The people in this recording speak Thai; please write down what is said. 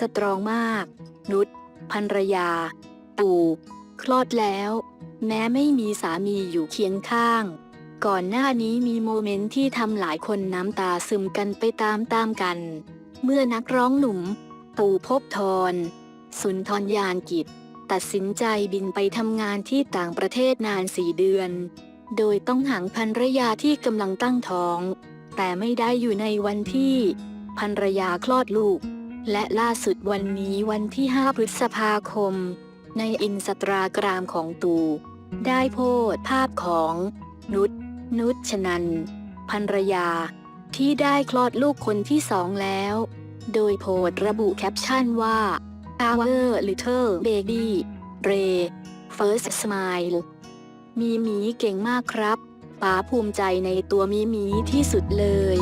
สตรองมาก นุชภรรยา ปู่ คลอดแล้ว แม้ไม่มีสามีอยู่เคียงข้าง ก่อนหน้านี้มีโมเมนต์ที่ทำหลายคนน้ำตาซึมกันไปตามตามกัน เมื่อนักร้องหนุ่ม ปู่พบทรสุนทรยานกิจ ตัดสินใจบินไปทำงานที่ต่างประเทศนานสี่เดือน โดยต้องหังภรรยาที่กำลังตั้งท้อง แต่ไม่ได้อยู่ในวันที่ภรรยาคลอดลูก และล่าสุดวันนี้วันที่ 5 พฤษภาคม ในอินสตราแกรมของตู ได้โพสต์ภาพของนุชนุชชนันภรรยา ที่ได้คลอดลูกคนที่สองแล้ว โดยโพสต์ระบุแคปชั่นว่า Our little baby Ray first smile มีมีเก่งมากครับป๋าภูมิใจในตัวมีมีที่สุดเลย